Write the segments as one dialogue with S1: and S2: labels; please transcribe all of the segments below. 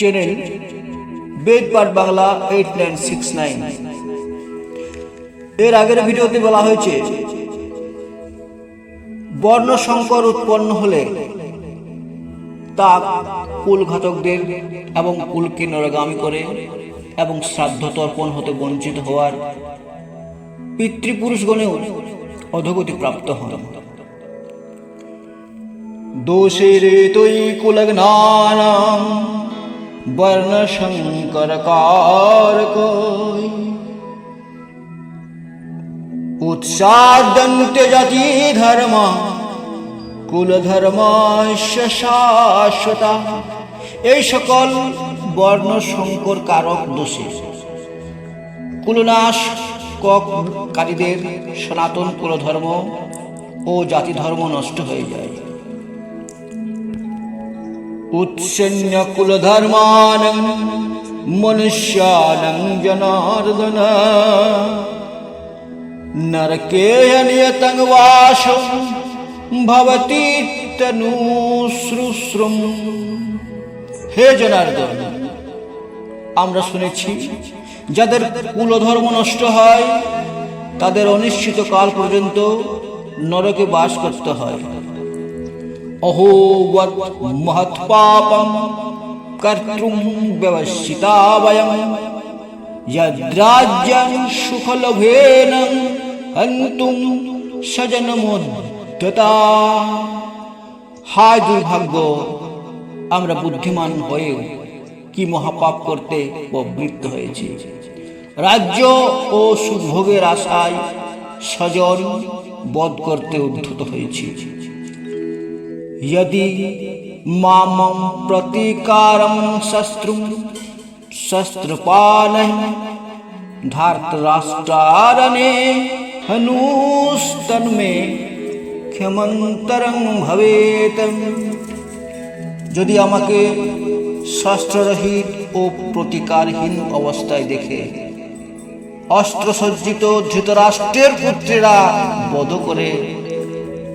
S1: Channel বেদপাট Bangla eight nine six nine এর আগের ভিডিওতে বলা হয়েছে বর্ণ সংকর উৎপন্ন হলে তা কুলঘাতকদের এবং কুলকে নরগামী করে এবং শ্রাদ্ধ তর্পণ হতে বঞ্চিত হওয়ার পিতৃপুরুষগণেও অধগতি প্রাপ্ত হন। দোষেরে তৈ কুলগ্নানাম বর্ণ শঙ্কর কারকই উৎসাদন্তে জাতি ধর্ম কুল ধর্ম শাশ্বতা। এই সকল বর্ণ সংকর কারক দোষে কুলনাশ কারীদের সনাতন কুলধর্ম ও জাতি ধর্ম নষ্ট হয়ে যায়। উৎসন্য কুলধর্মান মনুষ্যানং জনার্দন নরকে হে জনার্দন আমরা শুনেছি যাদের কুলধর্ম নষ্ট হয়, তাদের অনিশ্চিত কাল পর্যন্ত নরকে বাস করতে হয়। মহৎ পাপম কর্তৃম ব্যবস্থিতা বয়ম যদ্রাজ্যং সুখলভেন হন্তুম সজনমোদ্যতা হায় দুর্ভাগ্য আমরা বুদ্ধিমান হয়েও কি মহাপাপ করতে প্রবৃত্ত হয়েছে। রাজ্য ও সুভোগের আশায় স্বজন বধ করতে উদ্ধত হয়েছি। यदि मामं प्रतीकारं शस्त्रुं शस्त्रपालः धार्तराष्ट्रारणे हनूस्तन्मे ক্ষমন্তরং ভবেত যদি আমাকে শস্ত্ররহিত ও প্রতিকারহীন অবস্থায় দেখে অস্ত্রসজ্জিত ধৃতরাষ্ট্রের পুত্রেরা বধ করে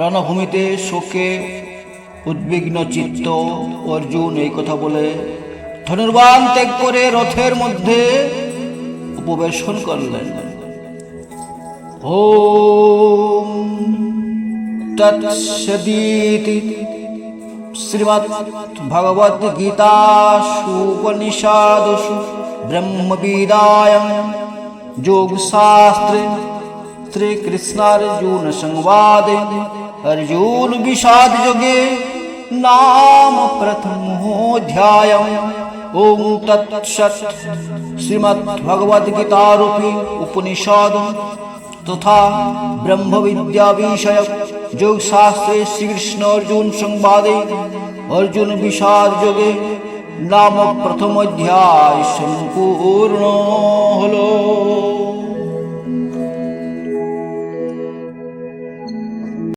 S1: রণভূমিতে শোকে উদ্বিগ্ন চিত্ত অর্জুন এই কথা বলে ধনুর্বান ত্যাগ করে রথের মধ্যে উপবেশন করলেন। ওম তৎসদীতি শ্রীমৎ ভগবদ গীতাসু উপনিষাদসু ব্রহ্মবিদায়ম যোগশাস্ত্রে শ্রীকৃষ্ণার্জুন সংবাদে अर्जुन विषाद जगे नाम प्रथमोध्याय ओम तत्सत रूपी उपनिषद तथा ब्रह्म विद्या विषय योग शास्त्रे श्री कृष्ण अर्जुन संवादे। अर्जुन विषाद जगे नाम प्रथम अध्याय संपूर्ण हलो।